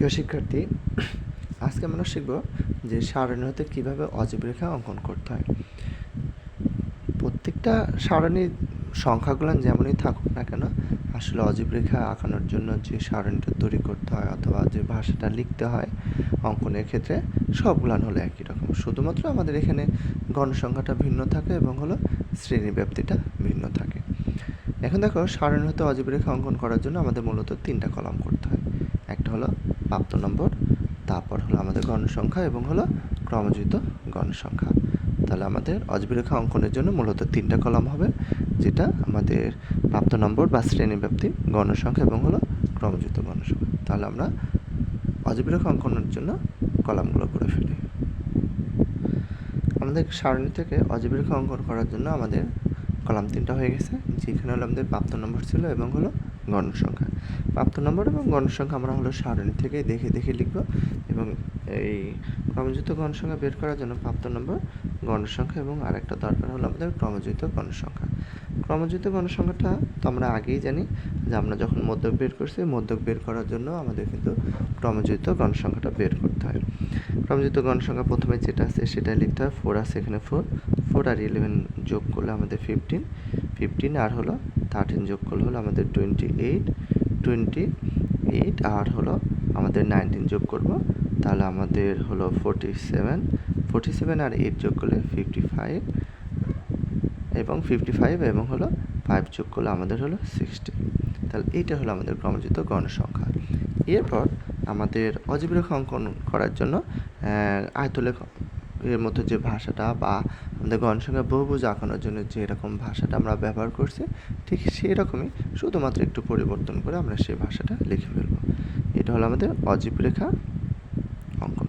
প্রিয় শিক্ষার্থী, আজকে আমরা শিখব যে সারণী হতে কীভাবে অজীব রেখা অঙ্কন করতে হয়। প্রত্যেকটা সারণীর সংখ্যাগুলো যেমনই থাকুক না কেন, আসলে অজীব রেখা আঁকানোর জন্য যে সারণীটা তৈরি করতে হয় অথবা যে ভাষাটা লিখতে হয় অঙ্কনের ক্ষেত্রে সবগুলান হলো একই রকম। শুধুমাত্র আমাদের এখানে গণসংখ্যাটা ভিন্ন থাকে এবং হলো শ্রেণি ব্যাপ্তিটা ভিন্ন থাকে। এখন দেখো সারণী হতে অজীব রেখা অঙ্কন করার জন্য আমাদের মূলত তিনটা কলাম করতে হয়। একটা হলো প্রাপ্ত নম্বর, তারপর হলো আমাদের গণসংখ্যা এবং হলো ক্রমযুক্ত গণসংখ্যা। তাহলে আমাদের অজবিরেখা অঙ্কনের জন্য মূলত তিনটা কলাম হবে, যেটা আমাদের প্রাপ্ত নম্বর বা শ্রেণি ব্যাপ্তি গণসংখ্যা এবং হলো ক্রমযুক্ত গণসংখ্যা। তাহলে আমরা অজবিরেখা অঙ্কনের জন্য কলামগুলো করে ফেলি। আমাদের সারণী থেকে অজবিরেখা অঙ্কন করার জন্য আমাদের কলাম তিনটা হয়ে গেছে, যেখানে হলো আমাদের প্রাপ্ত নম্বর ছিল এবং হলো গণসংখ্যা। প্রাপ্ত নম্বর এবং গণসংখ্যা আমরা হলো সারণী থেকে দেখে দেখে লিখব এবং এই ক্রমযুক্ত গণসংখ্যা বের করার জন্য প্রাপ্ত নম্বর গণসংখ্যা এবং আরেকটা দরকার হলো আমাদের ক্রমযুক্ত গণসংখ্যা। ক্রমযুক্ত গণসংখ্যাটা তো আমরা আগেই জানি যে আমরা যখন মধ্যক বের করছি, মধ্যক বের করার জন্য আমাদের কিন্তু ক্রমযুক্ত গণসংখ্যাটা বের করতে হয়। ক্রমযুক্ত গণসংখ্যা প্রথমে যেটা আছে সেটা লিখতে হয় ফোর আছে এখানে ফোর ফোর আর ইলেভেন যোগ করলে আমাদের ফিফটিন ফিফটিন আর হলো থার্টিন যোগ করলে হলো আমাদের টোয়েন্টি এইট টোয়েন্টি এইট আর হলো আমাদের নাইনটিন যোগ করব, তাহলে আমাদের হলো ফোরটি সেভেন ফোরটি সেভেন আর এইট যোগ করলে ফিফটি ফাইভ এবং ফিফটি ফাইভ এবং হলো ফাইভ যোগ করলে আমাদের হলো সিক্সটি তাহলে এইটা হলো আমাদের ক্রমযুক্ত গণসংখ্যা। এরপর আমাদের অজীব রেখা অঙ্কন করার জন্য আয়তলেখ এর মতো যে ভাষাটা বা আমাদের গণসংখ্যা বহুভুজ আঁকানোর জন্য যে এরকম ভাষাটা আমরা ব্যবহার করছি, ঠিক সেই রকমই শুধুমাত্র একটু পরিবর্তন করে আমরা সেই ভাষাটা লিখে ফেলব। এটা হলো আমাদের অজীব রেখা অঙ্কন।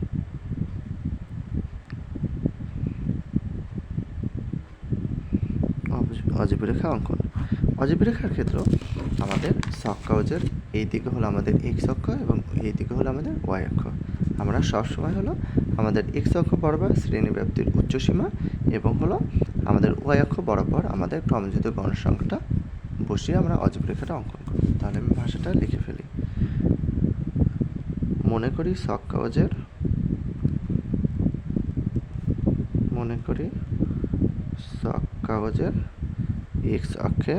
অজীব রেখা অঙ্কন। অজীব রেখার ক্ষেত্রেও আমাদের শখ কাগজের এই দিকে হলো আমাদের এক্স অক্ষ এবং এই দিকে হলো আমাদের ওয়াই অক্ষ। আমরা সবসময় হলো আমাদের এক্স অক্ষ বরাবর শ্রেণি ব্যাপ্তির উচ্চসীমা এবং হলো আমাদের ওয়াই অক্ষ বরাবর আমাদের ক্রমযুক্ত গণসংখ্যাটা বসিয়ে আমরা অজীব রেখাটা অঙ্কন করি তাহলে আমি ভাষাটা লিখে ফেলি। মনে করি শখ কাগজের, মনে করি শখ কাগজের এক্স অক্ষে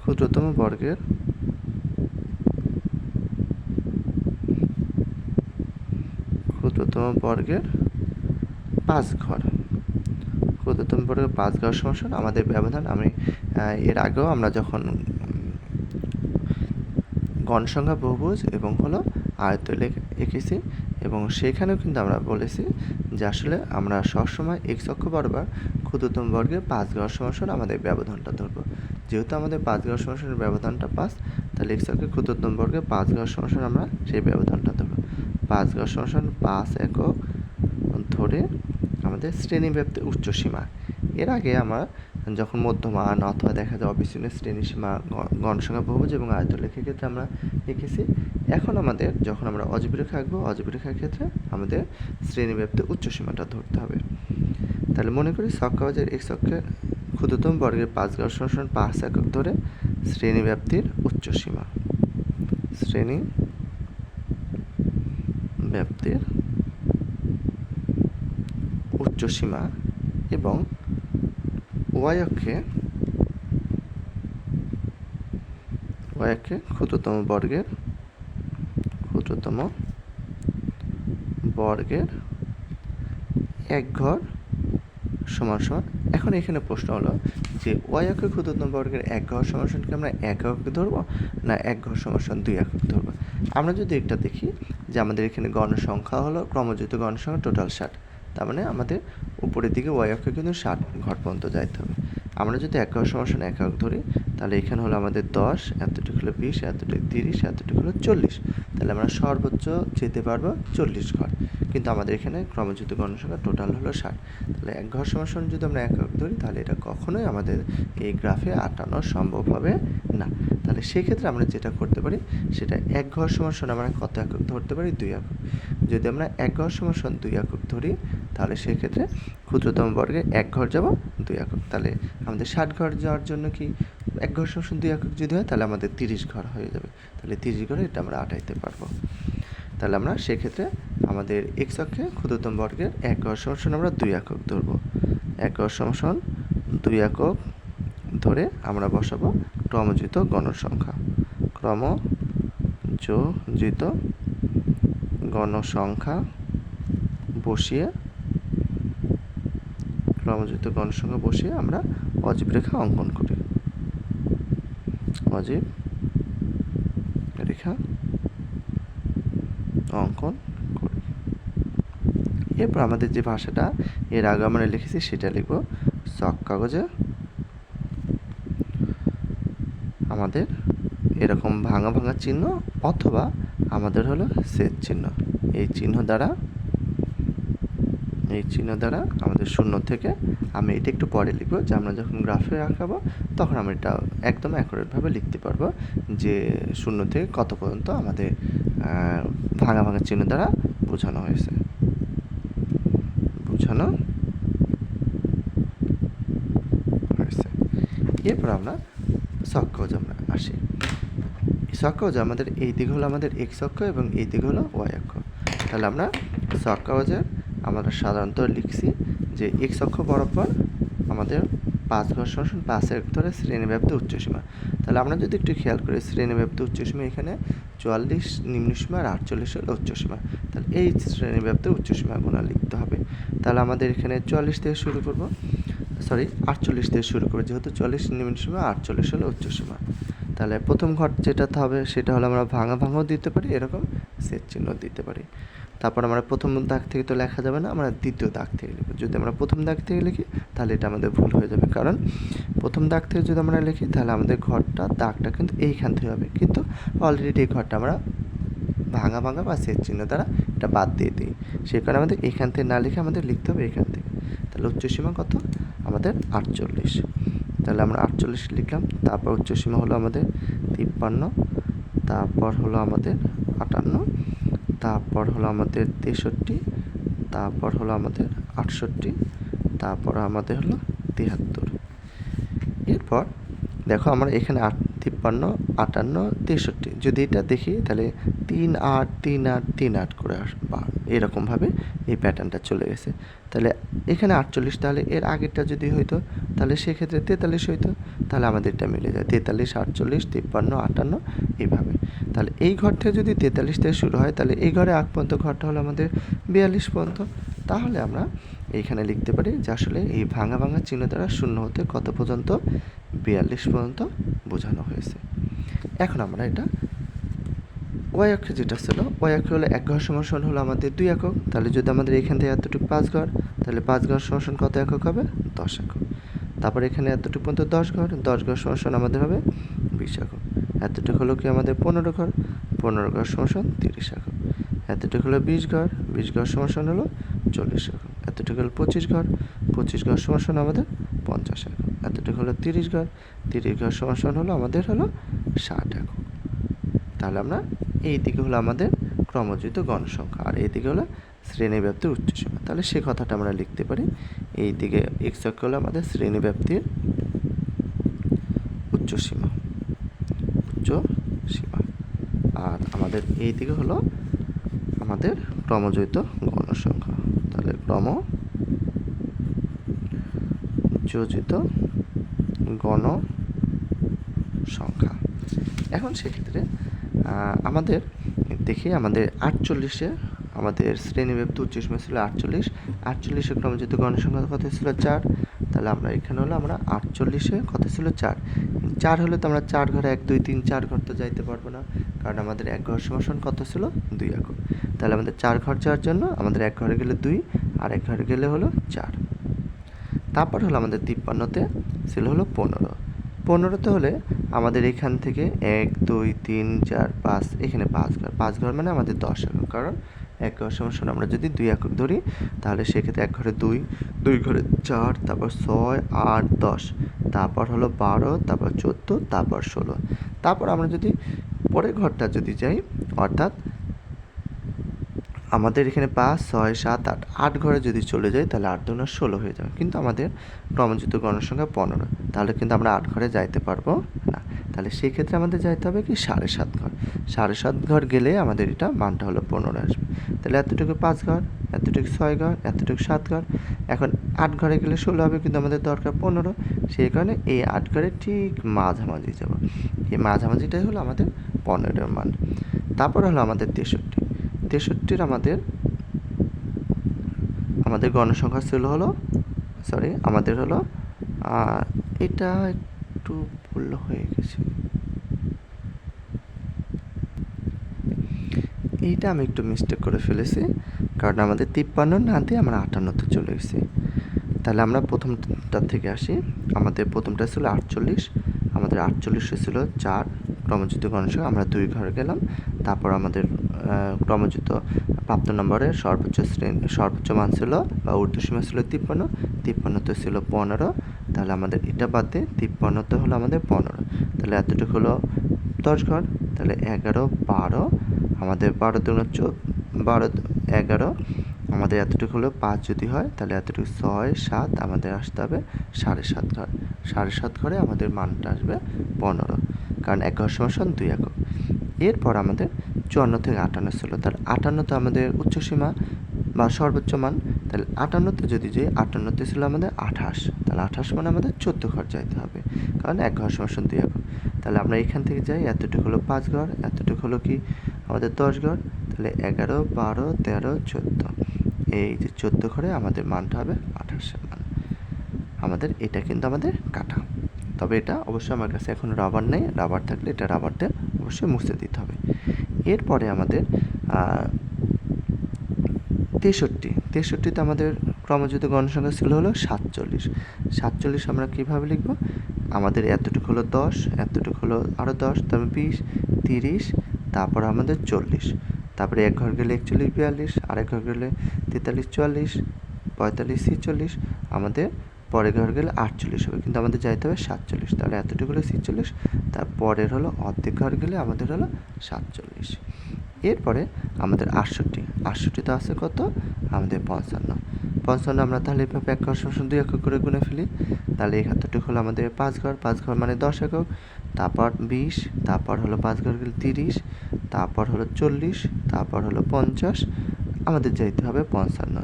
ক্ষুদ্রতম বর্গের ক্ষুদ্রতম বর্গের পাঁচ ঘর। ক্ষুদ্রতম বর্গের পাঁচ ঘর সমান আমাদের ব্যবধান, আমি এর আগেও আমরা যখন গণসংখ্যা বহুভুজ এবং হলো আয়ত্ত এঁকেছি এবং সেখানেও কিন্তু আমরা বলেছি যে আসলে আমরা সবসময় এক্স অক্ষ বরাবর ক্ষুদ্রতম বর্গের পাঁচ ঘর সমান আমাদের ব্যবধানটা ধরবো। যেহেতু আমাদের পাঁচ ঘর সমান ব্যবধানটা পাঁচ, তাহলে এক্স অক্ষের ক্ষুদ্রতম বর্গের পাঁচ ঘর সমান আমরা সেই ব্যবধানটা ধরবো। পাঁচ ঘর সমান পাঁচ একক ধরে আমাদের শ্রেণীব্যাপ্তির উচ্চসীমা। এর আগে আমরা যখন মধ্যমান অথবা দেখা যায় অবিচ্ছিন্ন শ্রেণি সীমা গণসংখ্যা বহুভুজ এবং আয়তলেখের ক্ষেত্রে আমরা লিখেছি, এখন আমাদের যখন আমরা অজীব রেখা আঁকবো রেখার ক্ষেত্রে আমাদের শ্রেণীব্যাপ্তি উচ্চসীমাটা ধরতে হবে। তাহলে মনে করি সব কাগজের এক্স অক্ষে ক্ষুদ্রতম বর্গের পাঁচ ঘর সমান পাঁচ একক ধরে শ্রেণীব্যাপ্তির উচ্চসীমা। শ্রেণি ব্যাপ্তির উচ্চসীমা এবং ওয়াই অক্ষে ওয়াই অক্ষে ক্ষুদ্রতম বর্গের ক্ষুদ্রতম বর্গের এক ঘর সমান সমান। এখন এখানে প্রশ্ন হলো যে ওয়াই অক্ষে ক্ষুদ্রতম বর্গের এক ঘর সমান সমানকে আমরা এক একক ধরবো না এক ঘর সমান দুই একক ধরবো? আমরা যদি এটা দেখি যে আমাদের এখানে গণসংখ্যা হলো ক্রমযুক্ত গণসংখ্যা টোটাল ষাট। তার মানে আমাদের উপরের দিকে ওয়াই অক্ষে কিন্তু ষাট ঘর পর্যন্ত যাইতে হবে। আমরা যদি এক একক সমান একক ধরি, তাহলে এখানে হলো আমাদের দশ, এতটুকু হলো বিশ, এতটুকু তিরিশ, এতটুকু হলো চল্লিশ। তাহলে আমরা সর্বোচ্চ যেতে পারব চল্লিশ ঘর। কিন্তু আমাদের এখানে ক্রমযুক্ত গণসংখ্যা টোটাল হলো ষাট। তাহলে এক ঘর সমান যদি আমরা এক একক ধরি, তাহলে এটা কখনোই আমাদের এই গ্রাফে আটানো সম্ভব হবে না। তাহলে সেক্ষেত্রে আমরা যেটা করতে পারি, সেটা এক ঘর সমান আমরা কত একক ধরতে পারি? দুই একক। যদি আমরা এক ঘর সমান দুই একক ধরি তাহলে সেক্ষেত্রে ক্ষুদ্রতম বর্গে এক ঘর যাব দুই একক। তাহলে আমাদের ষাট ঘর যাওয়ার জন্য কি এক ঘর সমান দুই একক যদি হয়, তাহলে আমাদের তিরিশ ঘর হয়ে যাবে। তাহলে তিরিশ ঘরে এটা আমরা আটাইতে পারব। তাহলে আমরা সেক্ষেত্রে আমাদের এক্স অক্ষে ক্ষুদ্রতম বর্গের এক ঘর সমান আমরা দুই একক ধরবো। এক ঘর সমান দুই একক ধরে আমরা বসাবো ক্রমজিত গণসংখ্যা। ক্রমযোজিত গণসংখ্যা বসিয়ে ক্রমযুক্ত গণসংখ্যা বসিয়ে আমরা অজীব রেখা অঙ্কন করি। অজীব রেখা অঙ্কন করি। এরপর আমাদের যে ভাষাটা এর আগে আমরা লিখেছি সেটা লিখব চক কাগজে। আমাদের এরকম ভাঙা ভাঙা চিহ্ন অথবা আমাদের হলো সেট চিহ্ন। এই চিহ্ন দ্বারা এই চিহ্ন দ্বারা আমাদের শূন্য থেকে আমি এটা একটু পরে লিখব, যে আমরা যখন গ্রাফে আঁকাবো, তখন আমরা এটা একদম অ্যাকুরেটভাবে লিখতে পারব যে শূন্য থেকে কত পর্যন্ত আমাদের ভাঙা ভাঙা চিহ্ন দ্বারা বোঝানো হয়েছে। বোঝানো হয়েছে। এরপর আমরা সক্ষজ আমরা আসি। সক্ষজ আমাদের এই দিক হলো আমাদের এক্স অক্ষ এবং এই দিক হলো ওয়াই অক্ষ। তাহলে আমরা সক্ষজের আমরা সাধারণত লিখছি যে এক্স অক্ষ বরাবর আমাদের পাঁচ ঘর সমান পাঁচের ধরে শ্রেণীব্যাপ্ত উচ্চসীমা। তাহলে আমরা যদি একটু খেয়াল করি, শ্রেণীব্যাপ্ত উচ্চসীমা এখানে চুয়াল্লিশ নিম্নসীমা আর আটচল্লিশ হলো উচ্চসীমা। তাহলে এই শ্রেণীব্যাপ্ত উচ্চসীমাগুলো লিখতে হবে। তাহলে আমাদের এখানে চুয়াল্লিশ থেকে শুরু করব। সরি, আটচল্লিশ থেকে শুরু করব, যেহেতু চুয়াল্লিশ নিম্নসীমা আটচল্লিশ হলো উচ্চসীমা। তাহলে প্রথম ঘর যেটা হবে, সেটা হলো আমরা ভাঙা ভাঙাও দিতে পারি, এরকম সেট চিহ্ন দিতে পারি। তারপর আমরা প্রথম দাগ থেকে তো লেখা যাবে না, আমরা দ্বিতীয় দাগ থেকে লিখব। যদি আমরা প্রথম দাগ থেকে লিখি, তাহলে এটা আমাদের ভুল হয়ে যাবে। কারণ প্রথম দাগ থেকে যদি আমরা লিখি, তাহলে আমাদের ঘরটা, দাগটা কিন্তু এইখান থেকে হবে। কিন্তু অলরেডি এই ঘরটা আমরা ভাঙা ভাঙা বা সেট চিহ্ন দ্বারা এটা বাদ দিয়ে দিই। সেই কারণে আমাদের এখান থেকে না লিখে আমাদের লিখতে হবে এখান থেকে। তাহলে উচ্চসীমা কত? আমাদের আটচল্লিশ। তাহলে আমরা আটচল্লিশ লিখলাম, তারপর উচ্চসীমা হলো আমাদের তিপ্পান্ন, তারপর হলো আমাদের আটান্ন তারপর হলো আমাদের তেষট্টি, তারপর হলো আমাদের আটষট্টি, তারপর আমাদের হলো তিয়াত্তর এরপর দেখো আমরা এখানে আট, তিপ্পান্ন, আটান্ন, তেষট্টি। যদি এটা দেখি তাহলে তিন আট তিন আট তিন আট করে আসবা এরকমভাবে এই প্যাটার্নটা চলে গেছে। তাহলে এখানে আটচল্লিশ তাহলে এর আগেরটা যদি হইতো তাহলে সেক্ষেত্রে তেতাল্লিশ হইতো, তাহলে আমাদেরটা মিলে যায়। তেতাল্লিশ, আটচল্লিশ, তিপ্পান্ন, আটান্ন তাহলে এই ঘর থেকে যদি তেতাল্লিশ থেকে শুরু হয়, তাহলে এই ঘরে আগ পর্যন্ত ঘরটা হলো আমাদের বিয়াল্লিশ পর্যন্ত। তাহলে আমরা এইখানে লিখতে পারি যে আসলে এই ভাঙা ভাঙা চিহ্ন দ্বারা শূন্য হতে কত পর্যন্ত? বিয়াল্লিশ পর্যন্ত বোঝানো হয়েছে। এখন আমরা এটা ওয়াই অক্ষে যেটা ছিল, ওয়াই অক্ষে হলো এক ঘর সমান হলো আমাদের দুই একক। তাহলে যদি আমাদের এখান থেকে এতটুকু পাঁচ ঘর, তাহলে পাঁচ ঘর সমান কত একক হবে? দশ একক। তারপর এখানে এতটুকু পর্যন্ত দশ ঘর দশ ঘর সমান আমাদের হবে বিশ একক। এতটুকু হলো কি আমাদের পনেরো ঘর? পনেরো ঘর সমান তিরিশ একক এতটুকু হলো বিশ ঘর? বিশ ঘর সমান হলো চল্লিশ একক এতটুকু হলো পঁচিশ ঘর? পঁচিশ ঘর সমান আমাদের পঞ্চাশ একক এতটুকু হলো তিরিশ ঘর? তিরিশ ঘর সমান হলো আমাদের হলো ষাট একক তাহলে আমরা এই দিকে হলো আমাদের ক্রমযুক্ত গণসংখ্যা আর এই দিকে হলো শ্রেণীব্যাপ্তির উচ্চসীমা। তাহলে সে কথাটা আমরা লিখতে পারি। এই দিকে এক্স হলো আমাদের শ্রেণীব্যাপ্তির উচ্চসীমা। উচ্চ সীমা আর আমাদের এই দিকে হলো আমাদের ক্রমযুক্ত গণসংখ্যা তাহলে ক্রম যোজিত গণ সংখ্যা। এখন সেক্ষেত্রে আমাদের দেখি আমাদের আটচল্লিশে আমাদের শ্রেণীব্যাপ্ত উচ্চসীমা ছিল আটচল্লিশ। আটচল্লিশে ক্রমযুক্ত গণসংখ্যা কত ছিল চার। তাহলে আমরা এখানে হলো আমরা আটচল্লিশে, কত ছিল চার? চার হলে তো আমরা চার ঘরে এক, দুই, তিন, চার ঘর তো যাইতে পারব না। কারণ আমাদের এক ঘর সমাসন কত ছিল? দুই একক। তাহলে আমাদের চার ঘর যাওয়ার জন্য আমাদের এক ঘরে গেলে দুই, আর এক ঘরে গেলে হলো চার। তারপর হলো আমাদের তিপ্পান্নতে ছিল হলো পনেরো। পনেরোতে হলে আমাদের এখান থেকে এক, দুই, তিন, চার, পাঁচ, এখানে পাঁচ ঘর। পাঁচ ঘর মানে আমাদের দশ একক। কারণ এক ঘর সমান আমরা যদি দুই একক ধরি, তাহলে সেক্ষেত্রে এক ঘরে দুই দুই ঘরে চার, তারপর ছয়, আট, দশ, তারপর হলো বারো, তারপর চোদ্দ, তারপর ষোলো। তারপর আমরা যদি পরের ঘরটা যদি যাই, অর্থাৎ আমাদের এখানে পাঁচ, ছয়, সাত, আট আট ঘরে যদি চলে যাই, তাহলে আট দুগুণ ষোলো হয়ে যাবে। কিন্তু আমাদের ক্রমযুক্ত গণসংখ্যা পনেরো, তাহলে কিন্তু আমরা আট ঘরে যাইতে পারব। তাহলে সেই ক্ষেত্রে আমাদের যাইতে হবে কি সাড়ে সাত ঘর। সাড়ে সাত ঘর গেলে আমাদের এটা মানটা হলো পনেরো আসবে। তাহলে এতটুকু পাঁচ ঘর, এতটুকু ছয় ঘর, এতটুকু সাত ঘর। এখন আট ঘরে গেলে ষোলো হবে কিন্তু আমাদের দরকার পনেরো। সেই কারণে এই আট ঘরে ঠিক মাঝামাঝি যাব। এই মাঝামাঝিটাই হলো আমাদের পনেরোর মান। তারপর হলো আমাদের তেষট্টি। তেষট্টির আমাদের আমাদের গণসংখ্যা ছিল হলো সরি আমাদের হলো এটা একটু ভুল হয়ে গেছে। এইটা আমি একটু মিস্টেক করে ফেলেছি কারণ আমাদের তিপ্পান্ন না দিয়ে আমরা আটান্নতে চলে গেছি। তাহলে আমরা প্রথমটা থেকে আসি। আমাদের প্রথমটা ছিল আটচল্লিশ আমাদের আটচল্লিশে ছিল চার ক্রমযুক্ত গণসংখ্যা আমরা দুই ঘরে গেলাম। তারপর আমাদের আহ, ক্রমযুক্ত প্রাপ্ত নম্বরের সর্বোচ্চ শ্রেণি সর্বোচ্চ মান ছিল বা ঊর্ধ্বসীমা ছিল তিপ্পান্ন তিপ্পান্নতে ছিল পনেরো তাহলে আমাদের এটা বাদ দিয়ে তিপ্পান্নতে হলো আমাদের পনেরো। তাহলে এতটুকু হলো দশ ঘর, তাহলে এগারো, বারো, আমাদের বারো দুগুণ বারো এগারো, আমাদের এতটুকু হলো পাঁচ যদি হয়, তাহলে এতটুকু ছয়, সাত আমাদের আসতে হবে সাড়ে সাত ঘর। সাড়ে সাত ঘরে আমাদের মানটা আসবে পনেরো। কারণ এক ঘর সমান দুই একক এরপর আমাদের চুয়ান্ন থেকে আটান্ন ছিল তাহলে আটান্নতে আমাদের উচ্চসীমা বা সর্বোচ্চ মান, তাহলে আটান্নতে যদি যাই আটান্নতে ছিল আমাদের আঠাশ, তাহলে আঠাশ মানে আমাদের চোদ্দ ঘর যাইতে হবে। কারণ এক ঘর সমান দুই একক তাহলে আমরা এখান থেকে যাই, এতটুকু হলো পাঁচ ঘর, এতটুকু হলো কি? আমাদের দশ ঘর, তাহলে এগারো, বারো, তেরো, চোদ্দ। এই যে চোদ্দ ঘরে আমাদের মানটা হবে আঠাশের মান। আমাদের এটা কিন্তু আমাদের কাটা। তবে এটা অবশ্যই আমার কাছে এখন রাবার নেই। রাবার থাকলে এটা রাবারটা অবশ্যই মুছে দিতে হবে। এরপরে আমাদের তেষট্টি। তেষট্টিতে আমাদের ক্রমযুক্ত গণসংখ্যা ছিল হলো সাতচল্লিশ। সাতচল্লিশ আমরা কীভাবে লিখব? আমাদের এতটুকু হলো দশ, এতটুকু হলো আরও দশ, তারপর বিশ, তিরিশ, তারপর আমাদের চল্লিশ। তারপরে এক ঘর গেলে একচল্লিশ, বিয়াল্লিশ, আরেক ঘর গেলে তেতাল্লিশ, চুয়াল্লিশ, পঁয়তাল্লিশ, ছিচল্লিশ, আমাদের পরের ঘর গেলে আটচল্লিশ হবে, কিন্তু আমাদের যাইতে হবে সাতচল্লিশ, তাহলে এতটুকু হলো ছিচল্লিশ তারপরের হলো অর্ধেক ঘর গেলে আমাদের হলো সাতচল্লিশ। এরপরে আমাদের আটষট্টি আটষট্টিতে আছে কত? আমাদের পঞ্চান্ন। পঞ্চান্ন আমরা তাহলে এভাবে এক ঘর দুই একক করে গুনে ফেলি। তাহলে একাত্তরটুকু হলো আমাদের পাঁচ ঘর পাঁচ ঘর মানে দশ একক। তারপর বিশ, তারপর হলো পাঁচ ঘর গেলে তিরিশ, তারপর হলো চল্লিশ, তারপর হলো পঞ্চাশ আমাদের যাইতে হবে পঞ্চান্ন।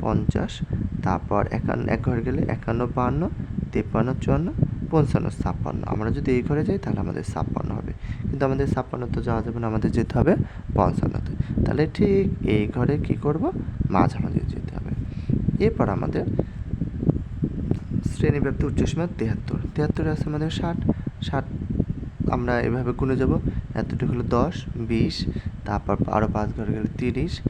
পঞ্চাশ, তারপর একান্ন এক ঘরে গেলে একান্ন বাহান্ন তিপ্পান্ন, চুয়ান্ন, পঞ্চান্ন, ছাপ্পান্ন। আমরা যদি এই ঘরে যাই, তাহলে আমাদের ছাপ্পান্ন হবে। কিন্তু আমাদের ছাপ্পান্ন তো যাওয়া যাবে না, আমাদের যেতে হবে পঞ্চান্নতে। তাহলে ঠিক এই ঘরে কি করব? মাঝামাঝি যেতে হবে। এরপর আমাদের শ্রেণীব্যাপ্ত উচ্চসীমা তেহাত্তর। তেহাত্তরে আছে আমাদের ষাট। ষাট আমরা এভাবে গুনে যাব। এতটুকু হলো দশ, বিশ, তারপর আরও পাঁচ ঘরে গেলে তিরিশ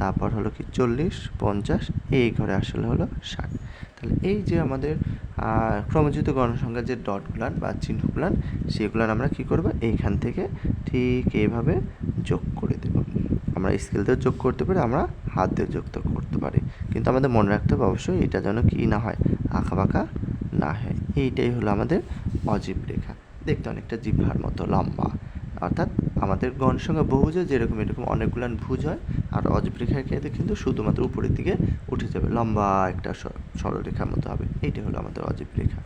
তারপর হলো কি চল্লিশ পঞ্চাশ এই ঘরে আসলে হলো ষাট। তাহলে এই যে আমাদের আহ, ক্রমযুক্ত গণসংখ্যার যে ডটগুলান বা চিহ্নগুলান সেগুলান আমরা কি করব? এইখান থেকে ঠিক এইভাবে যোগ করে দেব। আমরা স্কেল দিয়ে যোগ করতে পারি আমরা হাত দিয়ে যোগ করতে পারি। কিন্তু আমাদের মনে রাখতে হবে অবশ্যই এটা যেন কি না হয় আঁকা বাঁকা না হয়। এইটাই হলো আমাদের অজীব রেখা। দেখতে অনেকটা জিভার মতো লম্বা। অর্থাৎ আমাদের গণসংখ্যা বহুজে যেরকম এরকম অনেকগুলো ভুজ হয়, আর অজীব রেখার ক্ষেত্রে কিন্তু শুধুমাত্র উপরের দিকে উঠে যাবে, লম্বা একটা সরলরেখার মতো হবে। এইটা হলো আমাদের অজীব রেখা।